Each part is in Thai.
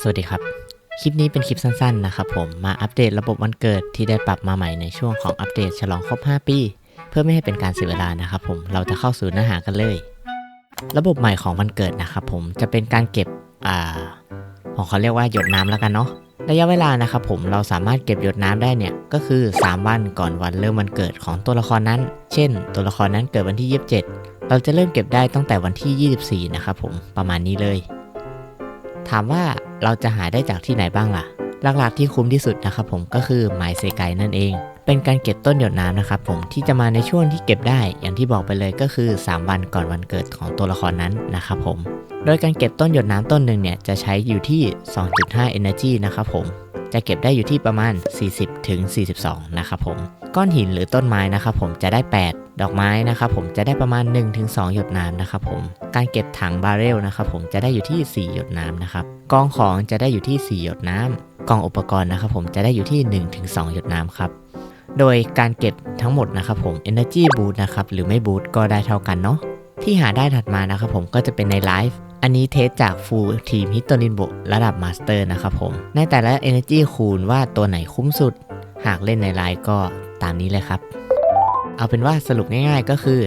สวัสดีครับ คลิปนี้เป็นคลิปสั้นๆนะครับผมมาอัปเดตระบบวันเกิดที่ได้ปรับมาใหม่ในช่วงของอัปเดตฉลองครบ 5 ปี เพื่อไม่ให้เป็นการเสียเวลานะครับผมเราจะเข้าสู่เนื้อหากันเลย ระบบใหม่ของวันเกิดนะครับผมจะเป็นการเก็บอ่าของเขาเรียกว่าหยดน้ำแล้วกันเนาะระยะเวลานะครับผมเราสามารถเก็บหยดน้ำได้เนี่ยก็คือ 3 วันก่อนวันเริ่มวันเกิดของตัวละครนั้น เช่น ตัวละครนั้นเกิดวันที่ 27 เราจะเริ่มเก็บได้ตั้งแต่วันที่ 24 นะครับผมประมาณนี้เลย ถามว่า เราจะหาได้จากที่ไหนบ้างล่ะ หลักๆที่คุ้มที่สุดนะครับผมก็คือไมเซไกนั่นเอง เป็นการเก็บต้นหยดน้ำนะครับผมที่จะมาในช่วงที่เก็บได้ อย่างที่บอกไปเลยก็คือ 3 วันก่อนวันเกิดของตัวละครนั้นนะครับผม โดยการเก็บต้นหยดน้ำต้นหนึ่งเนี่ยจะใช้อยู่ที่ 2.5 energy นะครับผม จะเก็บได้อยู่ที่ประมาณ 40ถึง42 นะครับผม ก้อนหินหรือต้นไม้นะครับผมจะได้ 8 ดอกไม้นะครับผมจะได้ประมาณ 1-2 หยดน้ำนะครับผม การเก็บถังบาร์เรลนะครับผมจะได้อยู่ที่ 4 หยดน้ำนะครับ กองของจะได้อยู่ที่ 4 หยดน้ำกองอุปกรณ์นะครับผมจะได้อยู่ที่ 1-2 หยดน้ำครับโดยการเก็บทั้งหมดนะครับผม Energy Boost นะครับหรือไม่ Boost ก็ได้เท่ากันเนาะที่หาได้ถัดมานะครับผมก็จะเป็นในไลฟ์ อันนี้เทสจาก Full Team h i t o r i n b o ระดับ Master นะครับผม ในแต่ละ Energy คูณว่าตัวไหนคุ้มสุด หากเล่นในไลฟ์ก็ตามนี้เลยครับ เอาเป็นว่าสรุปง่ายๆก็คือ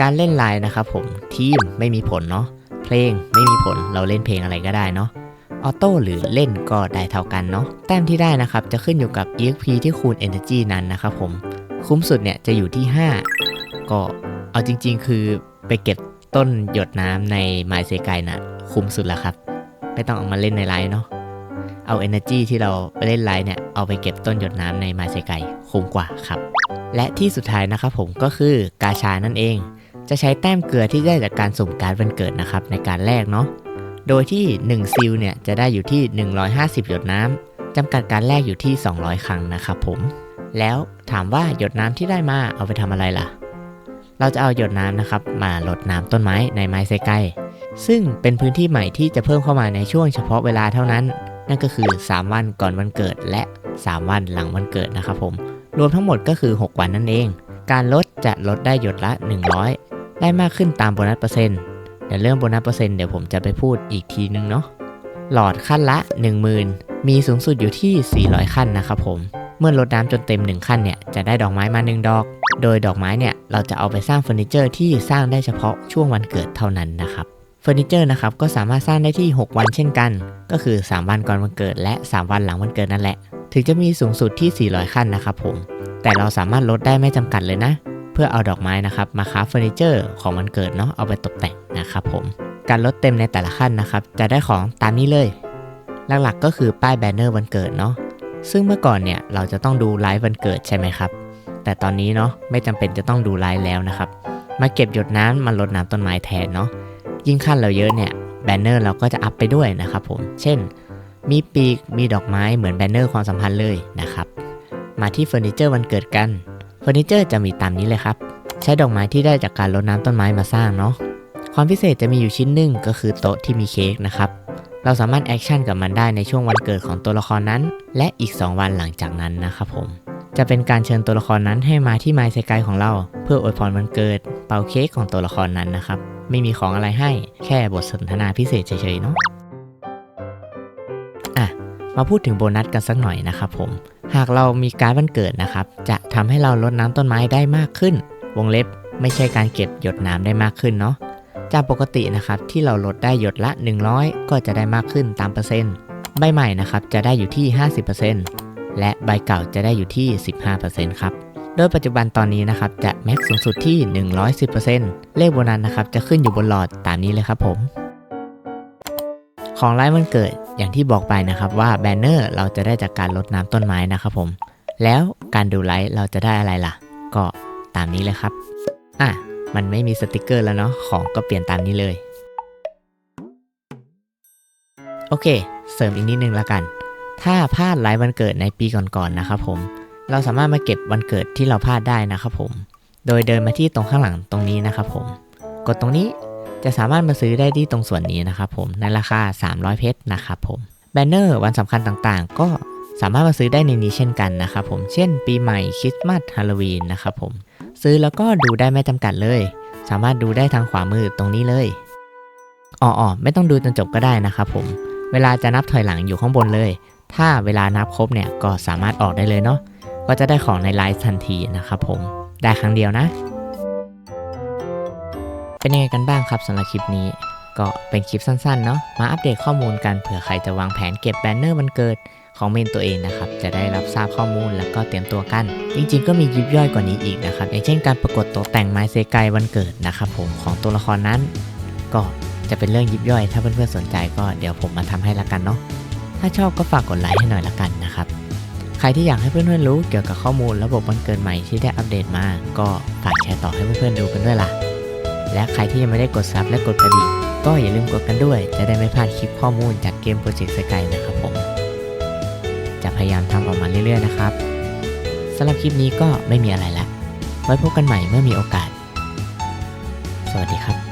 การเล่นไลน์นะครับผมทีมไม่มีผลเนาะเพลงไม่มีผลเราเล่นเพลงอะไรก็ได้เนาะออโต้หรือเล่นก็ได้เท่ากันเนาะแต้มที่ได้นะครับจะขึ้นอยู่กับ EXP ที่คูณ Energy นั้นนะครับผมคุ้มสุดเนี่ยจะอยู่ที่ 5 ก็เอาจริง ๆ คือไปเก็บ ต้นหยดน้ำในไมเซไกนะคุ้มสุดแล้วครับ ไม่ต้องเอามาเล่นในไลน์เนาะเอา Energy ที่เราไปเล่นไลน์เนี่ย เอาไปเก็บต้นหยดน้ำในไมเซไกคุ้มกว่าครับ และที่สุดท้ายนะครับผมก็คือกาชานั่นเอง จะใช้แต้มเกลือที่ได้จากการสุ่มการวันเกิดนะครับในการแลกเนาะโดยที่1ซิลเนี่ยจะได้อยู่ที่ 150 หยดน้ำจำกัดการแลกอยู่ที่ 200 ครั้งนะครับผมแล้วถามว่าหยดน้ำที่ได้มาเอาไปทำอะไรล่ะ เราจะเอาหยดน้ำนะครับมาลดน้ำต้นไม้ในไม้ไซไกซึ่งเป็นพื้นที่ใหม่ที่จะเพิ่มเข้ามาในช่วงเฉพาะเวลาเท่านั้น นั่นก็คือ 3 วันก่อนวันเกิดและ 3 วันหลังวันเกิดนะครับผม รวมทั้งหมดก็คือ 6 วันนั่นเอง การลดจะลดได้หยดละ 100 ได้มากขึ้นตามโบนัสเปอร์เซ็นต์เดี๋ยวเรื่องโบนัสเปอร์เซ็นต์เดี๋ยวผมจะไปพูดอีกทีนึงเนาะ หลอดขั้นละ 10,000 มีสูงสุดอยู่ที่ 400 ขั้นนะครับผม เมื่อลดน้ำจนเต็ม 1 ขั้นเนี่ยจะได้ดอกไม้มา 1 ดอก โดยดอกไม้เนี่ยเราจะเอาไปสร้างเฟอร์นิเจอร์ที่สร้างได้เฉพาะช่วงวันเกิดเท่านั้นนะครับเฟอร์นิเจอร์นะครับก็สามารถสร้างได้ที่ 6 วันเช่นกัน ก็คือ 3 วันก่อนวันเกิด และ 3 วันหลังวันเกิดนั่นแหละ ถึงจะมีสูงสุดที่ 400 ขั้นนะครับผม แต่เราสามารถลดได้ไม่จำกัดเลยนะ เพื่อเอาดอกไม้นะครับมาค้าเฟอร์นิเจอร์ของวันเกิดเนาะเอาไปตกแต่งนะครับผม การลดเต็มในแต่ละขั้นนะครับจะได้ของตามนี้เลย หลักๆก็คือป้ายแบนเนอร์วันเกิดเนาะซึ่งเมื่อก่อนเนี่ยเราจะต้องดูไลฟ์วันเกิดใช่ไหมครับ แต่ตอนนี้เนาะไม่จำเป็นจะต้องดูไลฟ์แล้วนะครับ มาเก็บหยดน้ำมาลดน้ำต้นไม้แทนเนาะยิ่งขั้นเราเยอะเนี่ยแบนเนอร์เราก็จะอัพไปด้วยนะครับผม เช่น มีปีกมีดอกไม้เหมือนแบนเนอร์ความสัมพันธ์เลยนะครับ มาที่เฟอร์นิเจอร์วันเกิดกันเฟอร์นิเจอร์จะมีตามนี้เลยครับ ใช้ดอกไม้ที่ได้จากการรดน้ำต้นไม้มาสร้างเนาะความพิเศษจะมีอยู่ชิ้นหนึ่งก็คือโต๊ะที่มีเค้กนะครับเราสามารถแอคชั่นกับมันได้ในช่วงวันเกิดของตัวละครนั้น และอีก 2 วันหลังจากนั้นนะครับผม จะเป็นการเชิญตัวละครนั้นให้มาที่ไมซ์ไซไกของเรา เพื่ออวยพรวันเกิด เป่าเค้กของตัวละครนั้นนะครับ ไม่มีของอะไรให้แค่บทสนทนาพิเศษเฉยๆเนาะอะมาพูดถึงโบนัสกันสักหน่อยนะครับผม หากเรามีการวันเกิดนะครับ จะทำให้เราลดน้ำต้นไม้ได้มากขึ้น วงเล็บไม่ใช่การเก็บหยดน้ำได้มากขึ้นเนาะจากปกตินะครับที่เราลดได้หยดละ 100 ก็จะได้มากขึ้นตามเปอร์เซ็นต์ใบใหม่นะครับจะได้อยู่ที่ 50% และใบเก่าจะได้อยู่ที่ 15%ครับโดยปัจจุบันตอนนี้นะครับจะแม็กสูงสุดที่ 110%เลขโบนัสนะครับจะขึ้นอยู่บนหลอดตามนี้เลยครับผม ของไลฟ์วันเกิดอย่างที่บอกไปนะครับว่าแบนเนอร์เราจะได้จากการลดน้ำต้นไม้นะครับผม แล้วการดูไลฟ์เราจะได้อะไรล่ะ ก็ตามนี้เลยครับ อะ มันไม่มีสติกเกอร์แล้วเนาะของก็เปลี่ยนตามนี้เลย โอเค เสริมอีกนิดนึงละกัน ถ้าพลาดไลฟ์วันเกิดในปีก่อนๆนะครับผม เราสามารถมาเก็บวันเกิดที่เราพลาดได้นะครับผม โดยเดินมาที่ตรงข้างหลังตรงนี้นะครับผม กดตรงนี้จะสามารถมาซื้อได้ที่ตรงส่วนนี้นะครับผม ในราคา 300 เพชรนะครับผม แบนเนอร์วันสำคัญต่างๆ ก็สามารถมาซื้อได้ในนี้เช่นกันนะครับผม เช่น ปีใหม่ คริสต์มาส ฮาโลวีนนะครับผม ซื้อแล้วก็ดูได้ไม่จำกัดเลย สามารถดูได้ทางขวามือตรงนี้เลย อ๋อๆไม่ต้องดูจนจบก็ได้นะครับผม เวลาจะนับถอยหลังอยู่ข้างบนเลย ถ้าเวลานับครบเนี่ยก็สามารถออกได้เลยเนาะ ก็จะได้ของในไลฟ์ทันทีนะครับผม ได้ครั้งเดียวนะ เป็นยังไงกันบ้างครับสำหรับคลิปนี้ ก็เป็นคลิปสั้นๆเนาะ มาอัปเดตข้อมูลกันเผื่อใครจะวางแผนเก็บแบนเนอร์วันเกิดของเมนตัวเองนะครับ จะได้รับทราบข้อมูลแล้วก็เตรียมตัวกัน จริง ๆ ก็มียิบย่อยกว่านี้อีกนะครับ อย่างเช่นการประกวดตกแต่งไม้เซไกวันเกิดนะครับผมของตัวละครนั้น ก็จะเป็นเรื่องยิบย่อย ถ้าเพื่อนๆสนใจก็เดี๋ยวผมมาทำให้ละกันเนาะ ถ้าชอบก็ฝากกดไลค์ให้หน่อยละกันนะครับ ใครที่อยากให้เพื่อนๆรู้เกี่ยวกับข้อมูลระบบวันเกิดใหม่ที่ได้อัปเดตมา ก็ฝากแชร์ต่อให้เพื่อนๆดูกันด้วยล่ะ และใครที่ยังไม่ได้กดซับและกดกระดิ่งก็อย่าลืมกดกันด้วย จะได้ไม่พลาดคลิปข้อมูลจากเกมโปรเจกต์สกายนะครับผม จะพยายามทำออกมาเรื่อยๆนะครับสำหรับคลิปนี้ก็ไม่มีอะไรล้วไว้พบกันใหม่เมื่อมีโอกาส สวัสดีครับ